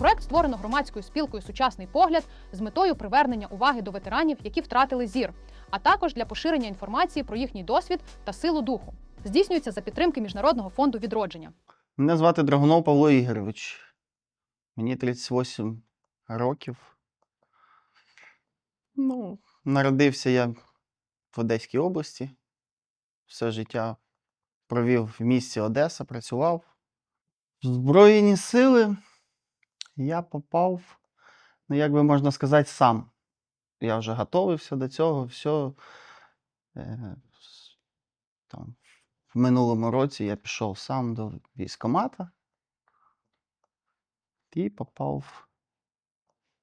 Проект створено громадською спілкою Сучасний погляд з метою привернення уваги до ветеранів, які втратили зір, а також для поширення інформації про їхній досвід та силу духу. Здійснюється за підтримки Міжнародного фонду відродження. Мене звати Драгунов Павло Ігорович. Мені 38 років. Ну, народився я в Одеській області. Все життя провів в місті Одеса, працював. Збройні сили я попав, ну, як би можна сказати, сам. Я вже готовився до цього, все. Там, в минулому році я пішов сам до військкомата і попав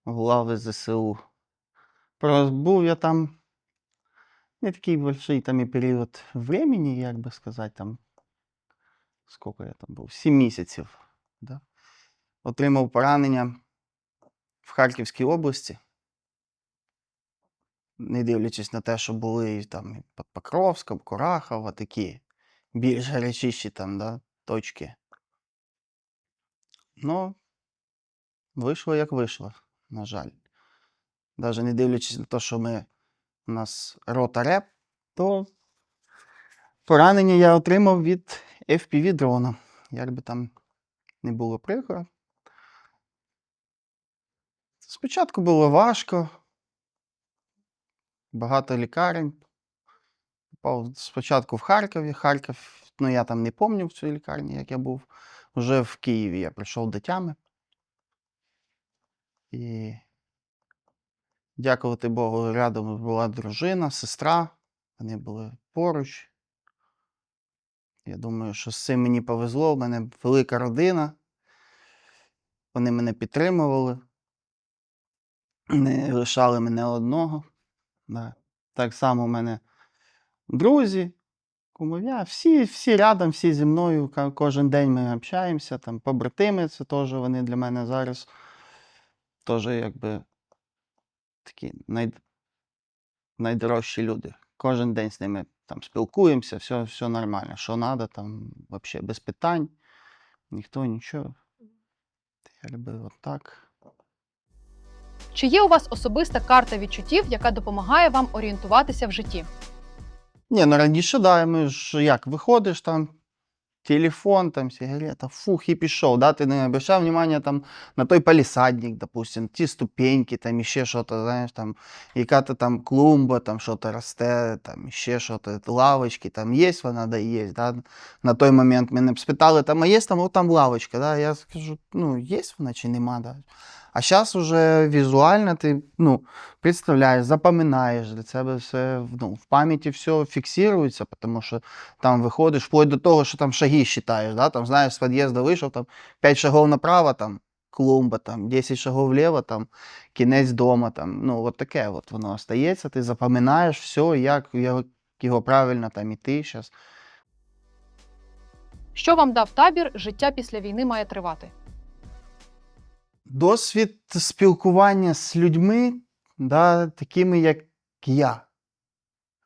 в лави ЗСУ. Пробув я там не такий большой там і період времени, як би сказати, там скільки я там був? Сім місяців. Да? Отримав поранення в Харківській області. Не дивлячись на те, що були там під Покровськом, Курахово, такі більш гарячіші там, да, точки. Ну, вийшло як вийшло, на жаль. Навіть не дивлячись на те, що ми, у нас рота реп, то поранення я отримав від FPV дрона. Як би там не було прикро. Спочатку було важко, багато лікарень. Попав спочатку в Харкові. Харків, ну я там не пам'ятаю в цій лікарні, як я був. Уже в Києві я прийшов до тями. І дякувати Богу, рядом була дружина, сестра. Вони були поруч. Я думаю, що з цим мені повезло. У мене велика родина. Вони мене підтримували. Не лишали мене одного. Да. Так само у мене друзі, кумов'я, всі, всі рядом, всі зі мною. Кожен день ми общаємося. Там побратими, це теж вони для мене зараз теж якби такі най... найдорожчі люди. Кожен день з ними там спілкуємося, все, все нормально. Що треба, там взагалі без питань, ніхто нічого. Якби от так. Чи є у вас особиста карта відчуттів, яка допомагає вам орієнтуватися в житті? Ні, ну раніше, да, ми ж як виходиш там, телефон, там, сигарета, фух, і пішов, да, ти не обращав внимання там на той палісадник, допустим, ті ступеньки, там іще щось, знаєш, там, яка-то там клумба, там щось росте, там іще щось, лавочки, там є вона, да, є, да. На той момент мене спитали, там, а є там, от там лавочка, да, я скажу, ну, є вона чи нема, да. А зараз уже візуально ти, ну, представляєш, запам'ятаєш, для тебе все ну, в пам'яті все фіксується, тому що там виходиш вплоть до того, що там шаги считаєш, да? там, знаєш, з під'їзду вийшов, там 5 шагов направо, там клумба, там 10 шагов вліво, там кінець дома, там, ну, от таке от воно остається, ти запам'ятаєш все, як, як його правильно там іти зараз. Що вам дав табір Життя після війни має тривати? Досвід спілкування з людьми, да, такими, як я.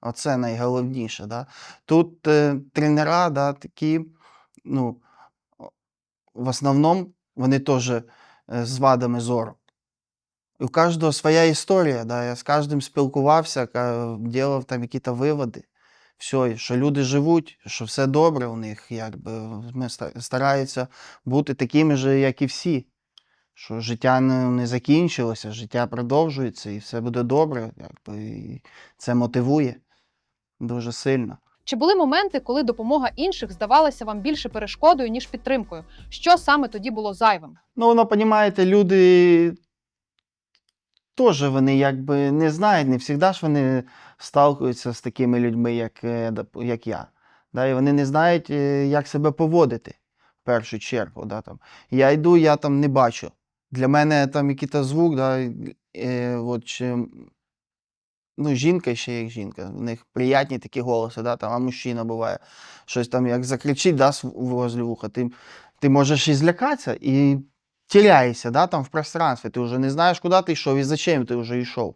Оце найголовніше. Да. Тут е, тренера, да, такі, ну, в основному вони теж е, з вадами зору. У кожного своя історія. Да. Я з кожним спілкувався, робив там якісь виводи. Все, що люди живуть, що все добре у них, якби ми стараються бути такими же, як і всі що життя не, не закінчилося, життя продовжується і все буде добре. Якби, і це мотивує дуже сильно. Чи були моменти, коли допомога інших здавалася вам більше перешкодою, ніж підтримкою? Що саме тоді було зайвим? Ну, воно, розумієте, люди теж вони якби не знають, не завжди ж вони сталкуються з такими людьми, як, е, як я. Да? І вони не знають, е, як себе поводити в першу чергу. Да? Там. Я йду, я там не бачу. Для мене там якийсь звук, да, е, от, чи, ну, жінка ще як жінка, в них приятні такі голоси, да, там, а мужчина буває, щось там як закричить да, возле вуха, ти, ти можеш і злякатися і теряєшся да, там в пространстві, ти вже не знаєш, куди ти йшов і зачем ти вже йшов.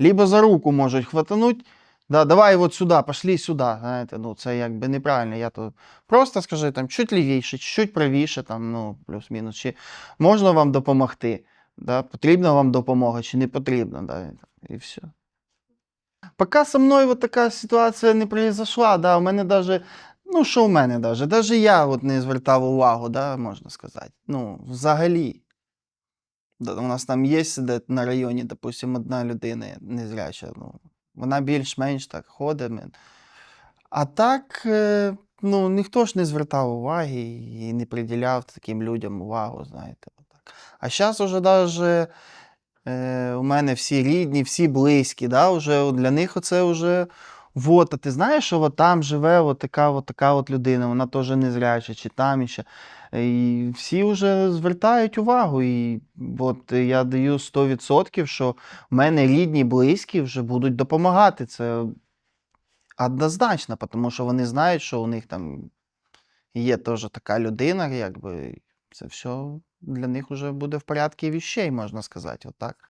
Либо за руку можуть хватануть, Да, давай от сюди, пошли сюди. Знаєте, ну це якби неправильно. Я то просто скажи там чуть лівіше, чуть правіше, там, ну, плюс-мінус. Чи можна вам допомогти? Да? Потрібна вам допомога, чи не потрібна, да? і все. Поки со мною от така ситуація не произошла, да, у мене даже, ну що у мене даже, даже я от не звертав увагу, да, можна сказати. Ну, взагалі. У нас там є де на районі, допустим, одна людина незряча. Ну, вона більш-менш так ходить. А так, е, ну, ніхто ж не звертав уваги і не приділяв таким людям увагу, знаєте. Отак. А зараз уже навіть у мене всі рідні, всі близькі, да, уже для них оце вже. Вот, а ти знаєш, що от там живе от така, от така от людина, вона теж незряча, чи там іще. І всі вже звертають увагу. І от я даю 100%, що в мене рідні, близькі вже будуть допомагати. Це однозначно, тому що вони знають, що у них там є теж така людина, якби це все для них вже буде в порядку віщей, можна сказати, отак.